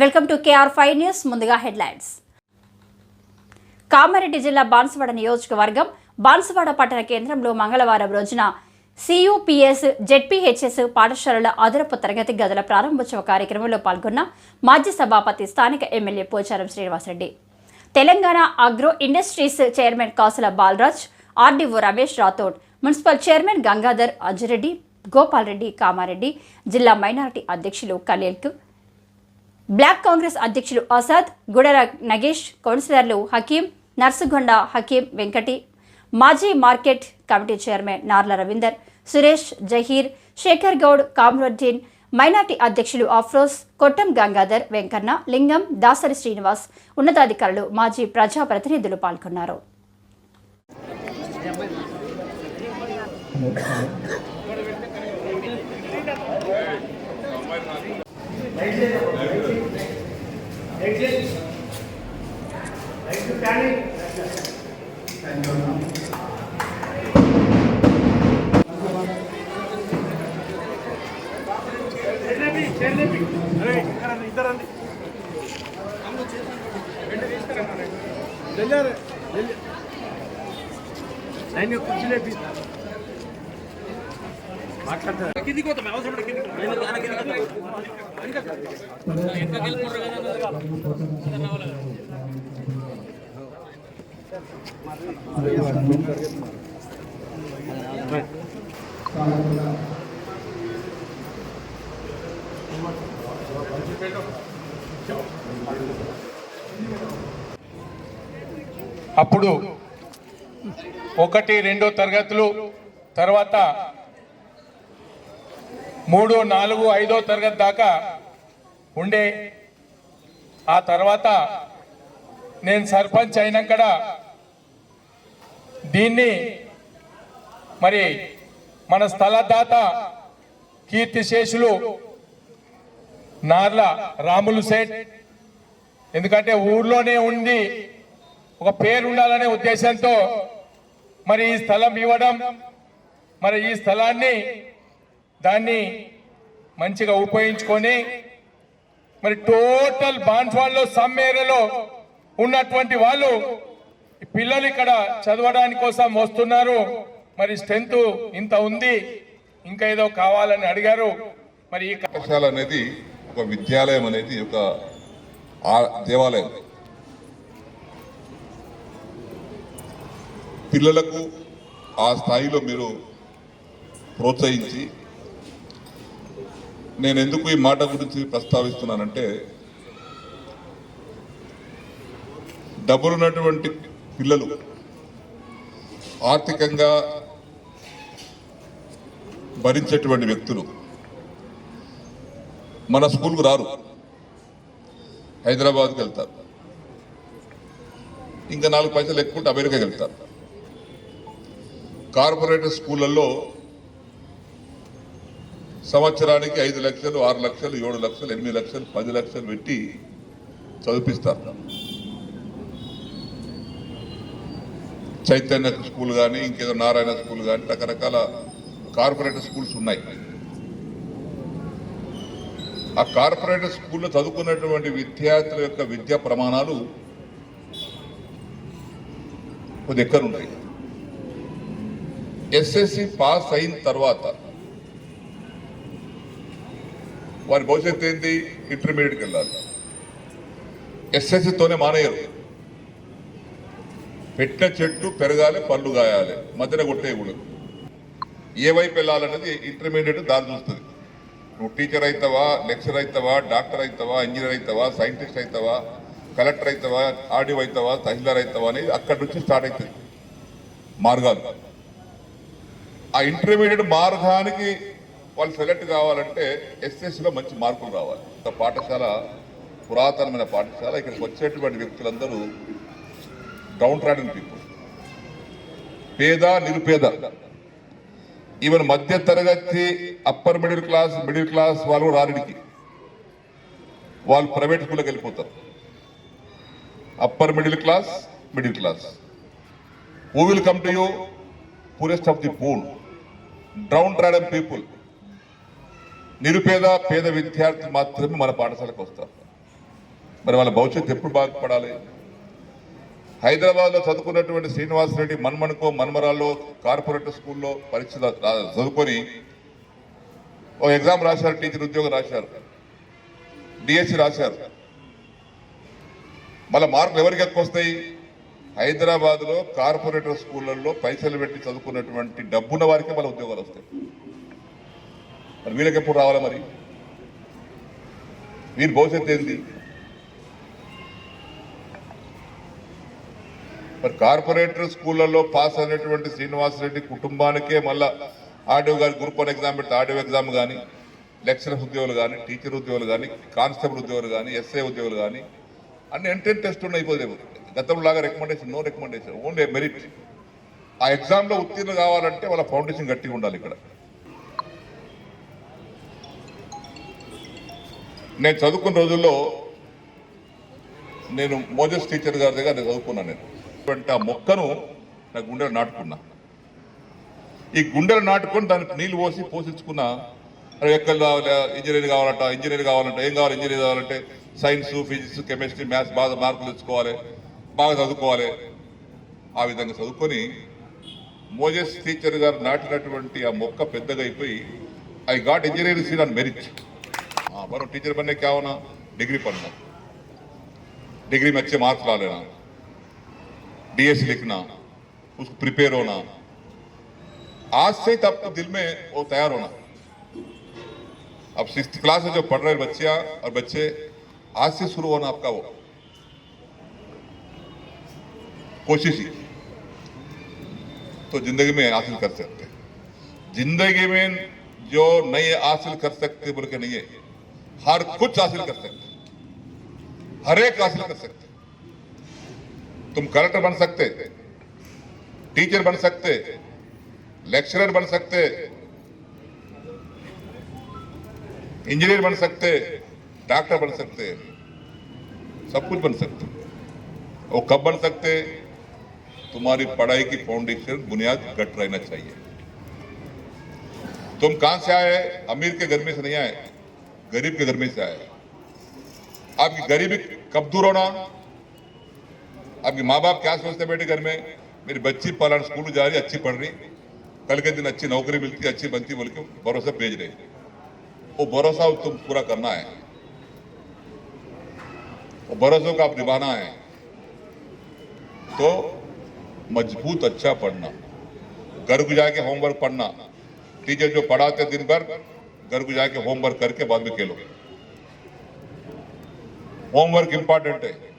Welcome to KR five news ముందుగా headlines. Kamareddy జిల్లా బాన్సువాడ నియోజకవర్గం బాన్సువాడ పట్టణ కేంద్రంలో మంగళవారం రోజున సియుపిఎస్ జెడ్పీహెచ్ఎస్ పాఠశాలల అదనపు తరగతి గదుల ప్రారంభోత్సవ కార్యక్రమంలో పాల్గొన్న మాజీ సభాపతి స్థానిక MLA Pocharam Srinivas Reddy. Telangana agro industries chairman Kasula Balaraj RDO Ramesh Rathod municipal chairman Gangadhar అజ్జిరెడ్డి Gopal Reddy Kamareddy జిల్లా మైనారిటీ అధ్యక్షులు ఖలీల్కు బ్లాక్ కాంగ్రెస్ అధ్యక్షులు ఆజాద్ గుడర నగేష్ కౌన్సిలర్లు హకీం నర్సుగొండ హకీం వెంకటి మాజీ market committee chairman Narla Ravinder Suresh Zaheer Shekhar Goud Kamaruddin minority అధ్యక్షులు అఫ్రోజ్ కొట్టం గంగాధర్ వెంకన్న లింగం దాసరి శ్రీనివాస్ ఉన్నతాధికారులు మాజీ ప్రజాప్రతినిధులు పాల్గొన్నారు. లైన్ అప్పుడు ఒకటి రెండో తరగతులు తర్వాత మూడు నాలుగు ఐదో తరగతి దాకా ఉండే. ఆ తర్వాత నేను సర్పంచ్ అయినాక దీన్ని మరి మన స్థలదాత కీర్తిశేషులు నార్ల రాములు సేట్. ఎందుకంటే ఊర్లోనే ఉంది ఒక పేరు ఉండాలనే ఉద్దేశంతో మరి ఈ స్థలం ఇవ్వడం మరి ఈ స్థలాన్ని దాన్ని మంచిగా ఉపయోగించుకొని మరి టోటల్ బాన్స్వాడ్లో సమ్ ఏరియాలో ఉన్నటువంటి వాళ్ళు ఈ పిల్లలు ఇక్కడ చదవడానికి కోసం వస్తున్నారు. మరి స్ట్రెంత్ ఇంత ఉంది ఇంకా ఏదో కావాలని అడిగారు. మరి ఈ పాఠశాల అనేది ఒక విద్యాలయం అనేది ఒక దేవాలయం. పిల్లలకు ఆ స్థాయిలో మీరు ప్రోత్సహించి నేను ఎందుకు ఈ మాట గురించి ప్రస్తావిస్తున్నానంటే డబ్బులున్నటువంటి పిల్లలు ఆర్థికంగా భరించేటువంటి వ్యక్తులు మన స్కూల్కు రారు. హైదరాబాద్కి వెళ్తారు. ఇంకా నాలుగు పైసలు ఎక్కువ అమెరికాకి వెళ్తారు. కార్పొరేట్ స్కూళ్ళల్లో సంవత్సరానికి ఐదు లక్షలు ఆరు లక్షలు ఏడు లక్షలు ఎనిమిది లక్షలు పది లక్షలు పెట్టి చదివిపిస్తారు. చైతన్య స్కూల్ కానీ ఇంకేదో నారాయణ స్కూల్ కానీ రకరకాల కార్పొరేట్ స్కూల్స్ ఉన్నాయి. ఆ కార్పొరేట్ స్కూల్లో చదువుకున్నటువంటి విద్యార్థుల యొక్క విద్యా ప్రమాణాలు కొద్ది ఎక్కడ ఉన్నాయి ఎస్ఎస్సి పాస్ అయిన తర్వాత వారి భవిష్యత్తు ఏంటి? ఇంటర్మీడియట్కి వెళ్ళాలి. ఎస్ఎస్సితోనే మానేయరు. పెట్టిన చెట్టు పెరగాలి పళ్ళు గాయాలి మధ్యన కొట్టేయకూడదు. ఏ వైపు వెళ్ళాలన్నది ఇంటర్మీడియట్ దారి చూస్తుంది. నువ్వు టీచర్ అవుతావా లెక్చర్ అవుతావా డాక్టర్ అవుతావా ఇంజనీర్ అవుతావా సైంటిస్ట్ అవుతావా కలెక్టర్ అవుతావా ఆర్డీఓ అవుతావా తహసీల్దార్ అవుతావా అనేది అక్కడి నుంచి స్టార్ట్ అవుతుంది మార్గాలు ఆ ఇంటర్మీడియట్ మార్గానికి వాళ్ళు సెలెక్ట్ కావాలంటే ఎస్ఎస్లో మంచి మార్కులు రావాలి. పాఠశాల పురాతనమైన పాఠశాల ఇక్కడికి వచ్చేటువంటి వ్యక్తులందరూ డౌన్ ట్రాడన్ పీపుల్ పేద నిరుపేద. ఈవెన్ మధ్య తరగతి upper middle class middle class వాళ్ళు రారుడికి వాళ్ళు ప్రైవేట్ స్కూల్కి వెళ్ళిపోతారు. Upper middle class middle class who will come to you poorest of the poor downtrodden people నిరుపేద పేద విద్యార్థి మాత్రమే మన పాఠశాలకు వస్తారు. మరి వాళ్ళ భవిష్యత్తు ఎప్పుడు బాగుపడాలి? హైదరాబాద్లో చదువుకున్నటువంటి శ్రీనివాసరెడ్డి మన్మనుకో మన్మరాల్లో కార్పొరేట్ స్కూల్లో పరీక్ష చదువుకొని ఓ ఎగ్జామ్ రాశారు టీచర్ ఉద్యోగం రాశారు. డిఎస్సి రాశారు. మళ్ళీ మార్కులు ఎవరికి ఎక్కువ వస్తాయి? హైదరాబాద్లో కార్పొరేటర్ స్కూళ్ళల్లో పైసలు పెట్టి చదువుకున్నటువంటి డబ్బున్న వారికి మళ్ళీ ఉద్యోగాలు వస్తాయి. మరి వీళ్ళకి ఎప్పుడు రావాలి మరి? వీరి భవిష్యత్తు ఏంది? మరి కార్పొరేటర్ స్కూళ్ళల్లో పాస్ అయినటువంటి శ్రీనివాసరెడ్డి కుటుంబానికే మళ్ళా ఆర్డీఓ గారి గ్రూప్ వన్ ఎగ్జామ్ పెడితే ఆర్డీఓ ఎగ్జామ్ కానీ లెక్చరర్ ఉద్యోగులు కానీ టీచర్ ఉద్యోగులు కానీ కానిస్టేబుల్ ఉద్యోగులు కానీ ఎస్ఐ ఉద్యోగులు కానీ అన్ని ఎంట్రెన్స్ టెస్ట్ ఉన్నాయి అయిపోతే గతంలో లాగా recommendation no recommendation only merit ఆ ఎగ్జామ్లో ఉత్తీర్ణ కావాలంటే వాళ్ళ ఫౌండేషన్ గట్టిగా ఉండాలి ఇక్కడ. నేను చదువుకున్న రోజుల్లో నేను మోజస్ టీచర్ గారి దగ్గర నేను చదువుకున్నాను నేను. ఆ మొక్కను నా గుండెలు నాటుకున్నా. ఈ గుండెలు నాటుకొని దానికి నీళ్ళు పోసి పోషించుకున్నా ఎక్కడ కావాలి? ఇంజనీర్ కావాలంట ఇంజనీర్ కావాలంట ఏం కావాలి ఇంజనీర్ కావాలంటే సైన్స్ ఫిజిక్స్ కెమిస్ట్రీ మ్యాథ్స్ బాగా మార్కులు తెచ్చుకోవాలి బాగా చదువుకోవాలి. ఆ విధంగా చదువుకొని మోజెస్ టీచర్ గారు నాటినటువంటి ఆ మొక్క పెద్దగా అయిపోయి I got engineering seat on merit. हाँ बनो टीचर बनने क्या होना? डिग्री पढ़ना। डिग्री में अच्छे मार्क्स ला लेना। डीएस लिखना। उसको प्रिपेयर होना। आज से ही तो आपको दिल में वो तैयार होना। अब सिक्स क्लास में जो पढ़ रहे बच्चियाँ और बच्चे, आज से शुरू होना आपका वो। कोशिश ही तो ज़िंदगी में हासिल कर सकते ज़िंदगी में जो नहीं हासिल कर सकते बोल के नहीं है। हर कुछ हासिल कर सकते हर एक हासिल कर सकते तुम कलेक्टर बन सकते टीचर बन सकते लेक्चरर बन सकते इंजीनियर बन सकते डॉक्टर बन सकते सब कुछ बन सकते वो कब बन सकते तुम्हारी पढ़ाई की फाउंडेशन बुनियाद घट रहना चाहिए। तुम कहाँ से आए अमीर के घर में से नहीं आए गरीब के घर में से आए। आपकी गरीबी कब दूर होना? आपके माँ बाप क्या सोचते बेटे घर में? मेरी बच्ची पलान स्कूल जा रही अच्छी पढ़ रही। कल के दिन अच्छी नौकरी मिलती अच्छी बनती बोल के भरोसा भेज रहे। वो भरोसा तुम पूरा करना है। वो भरोसों को आप निभाना है। तो मज़बूत अच्छा पढ़ना। घर को जाके होमवर्क पढ़ना। टीचर जो पढ़ाते दिन भर घर को जाके होमवर्क करके बाद में खेलो। होमवर्क इंपॉर्टेंट है।